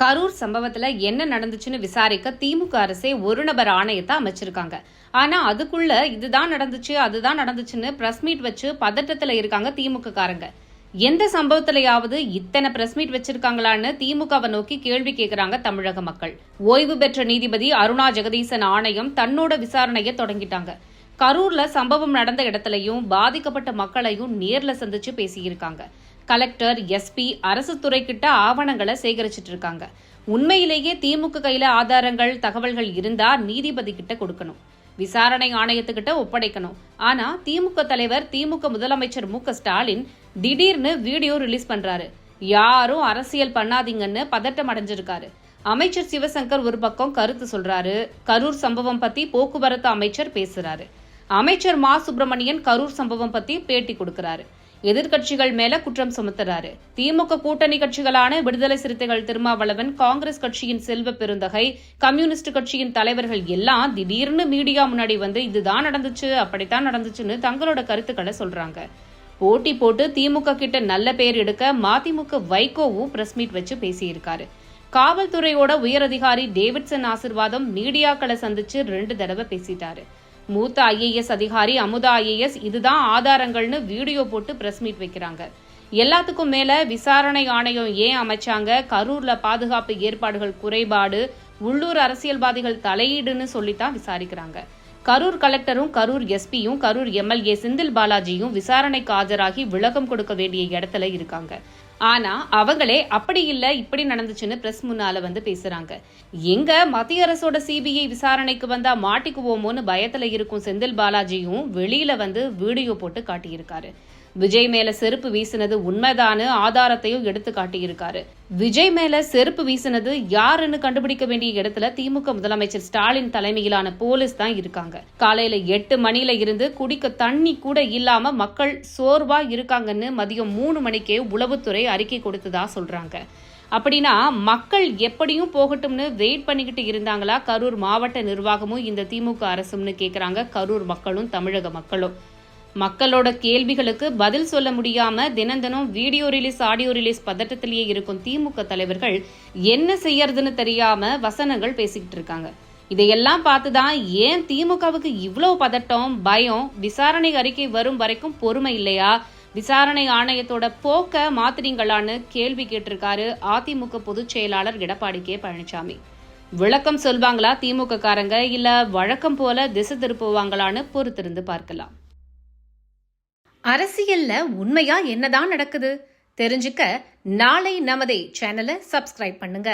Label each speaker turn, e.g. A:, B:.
A: கரூர் சம்பவத்தில் என்ன நடந்துச்சுன்னு விசாரிக்க திமுக அரசே ஒரு நபர் ஆணையத்தை அமைச்சிருக்காங்க. ஆனால் அதுக்குள்ள இதுதான் நடந்துச்சு அதுதான் நடந்துச்சுன்னு பிரஸ் மீட் வச்சு பதட்டத்தில் இருக்காங்க திமுக காரங்க. எந்த சம்பவத்திலையாவது இத்தனை பிரஸ் மீட் வச்சிருக்காங்களான்னு திமுகவை நோக்கி கேள்வி கேட்கிறாங்க தமிழக மக்கள். ஓய்வு பெற்ற நீதிபதி அருணா ஜெகதீசன் ஆணையம் தன்னோட விசாரணையை தொடங்கிட்டாங்க. கரூர்ல சம்பவம் நடந்த இடத்துலயும் பாதிக்கப்பட்ட மக்களையும் நேர்ல சந்திச்சு பேசியிருக்காங்க. கலெக்டர் எஸ்பி அரசு துறைக்கிட்ட ஆவணங்களை சேகரிச்சிட்டு இருக்காங்க உண்மையிலேயே திமுக கையில ஆதாரங்கள் தகவல்கள் இருந்தா நீதிபதி கிட்ட கொடுக்கணும். விசாரணை ஆணையத்துக்கிட்ட ஒப்படைக்கணும். ஆனா திமுக தலைவர் திமுக முதலமைச்சர் மு ஸ்டாலின் திடீர்னு வீடியோ ரிலீஸ் பண்றாரு. யாரும் அரசியல் பண்ணாதீங்கன்னு பதட்டம் அடைஞ்சிருக்காரு. அமைச்சர் சிவசங்கர் ஒரு பக்கம் கருத்து சொல்றாரு கரூர் சம்பவம் பத்தி போக்குவரத்து அமைச்சர் பேசுறாரு. அமைச்சர் மா சுப்பிரமணியன் கரூர் சம்பவம் பத்தி பேட்டி கொடுக்கிறாரு. எதிர்க்கட்சிகள் மேல குற்றம் சுமத்துறாரு. திமுக கூட்டணி கட்சிகளான விடுதலை சிறுத்தைகள் திருமாவளவன் காங்கிரஸ் கட்சியின் செல்வ பெருந்தகை கம்யூனிஸ்ட் கட்சியின் தலைவர்கள் எல்லாம் திடீர்னு மீடியா முன்னாடி வந்து இதுதான் நடந்துச்சு அப்படித்தான் நடந்துச்சுன்னு தங்களோட கருத்துக்களை சொல்றாங்க. போட்டி போட்டு திமுக கிட்ட நல்ல பேர் எடுக்க மதிமுக வைகோவும் பிரஸ் மீட் வச்சு பேசியிருக்காரு. காவல்துறையோட உயர் அதிகாரி டேவிட்சன் ஆசிர்வாதம் மீடியாக்களை சந்திச்சு ரெண்டு தடவை பேசிட்டாரு. மூத்த ஐஏஎஸ் அதிகாரி அமுதா ஐஏஎஸ் இதுதான் ஆதாரங்கள்னு வீடியோ போட்டு பிரஸ் மீட் வைக்கிறாங்க. எல்லாத்துக்கும் மேல விசாரணை ஆணையம் ஏன் அமைச்சாங்க? கரூர்ல பாதுகாப்பு ஏற்பாடுகள் குறைபாடு உள்ளூர் அரசியல்வாதிகள் தலையீடுன்னு சொல்லித்தான் விசாரிக்கிறாங்க. கரூர் கலெக்டரும் கரூர் எஸ்பியும் கரூர் எம்எல்ஏ செந்தில் பாலாஜியும் விசாரணைக்கு ஆஜராகி விளக்கம் கொடுக்க வேண்டிய இடத்துல இருக்காங்க. ஆனா அவங்களே அப்படி இல்ல இப்படி நடந்துச்சுன்னு பிரஸ் முன்னால வந்து பேசுறாங்க. எங்க மத்திய அரசோட சிபிஐ விசாரணைக்கு வந்தா மாட்டிக்குவோமோன்னு பயத்துல இருக்கும் செந்தில் பாலாஜியும் வெளியில வந்து வீடியோ போட்டு காட்டியிருக்காரு. விஜய் மேல செருப்பு வீசினது உண்மைதான்னு ஆதாரத்தையும் எடுத்து காட்டியிருக்காரு. விஜய் மேல செருப்பு வீசினது யாருன்னு கண்டுபிடிக்க வேண்டிய இடத்துல திமுக முதலமைச்சர் ஸ்டாலின் தலைமையிலான போலீஸ் தான் இருக்காங்க. காலையில எட்டு மணில இருந்து குடிக்க தண்ணி கூட இல்லாம மக்கள் சோர்வா இருக்காங்கன்னு மதியம் மூணு மணிக்கே உளவுத்துறை அறிக்கை கொடுத்ததா சொல்றாங்க. அப்படின்னா மக்கள் எப்படியும் போகட்டும்னு வெயிட் பண்ணிக்கிட்டு இருந்தாங்களா? கரூர் மாவட்ட நிர்வாகமும் இந்த திமுக அரசும்னு கேக்குறாங்க. கரூர் மக்களும் தமிழக மக்களும். மக்களோட கேள்விகளுக்கு பதில் சொல்ல முடியாம தினம் தினம் வீடியோ ரிலீஸ் ஆடியோ ரிலீஸ் பதட்டத்திலேயே இருக்கும் திமுக தலைவர்கள் என்ன செய்யறதுன்னு தெரியாம வசனங்கள் பேசிக்கிட்டு இருக்காங்க. இதையெல்லாம் பார்த்துதான் ஏன் திமுகவுக்கு இவ்வளவு பதட்டம் பயம் விசாரணை அறிக்கை வரும் வரைக்கும் பொறுமை இல்லையா? விசாரணை ஆணையத்தோட போக்க மாத்திரீங்களான்னு கேள்வி கேட்டிருக்காரு அதிமுக பொதுச் செயலாளர் எடப்பாடி கே பழனிசாமி. விளக்கம் சொல்வாங்களா திமுக காரங்க இல்ல வழக்கம் போல திசை திருப்புவாங்களான்னு பொறுத்திருந்து பார்க்கலாம். அரசியல்ல உண்மையா என்னதான் நடக்குது? தெரிஞ்சுக்க நாளை நமதே சேனலை சப்ஸ்கிரைப் பண்ணுங்க.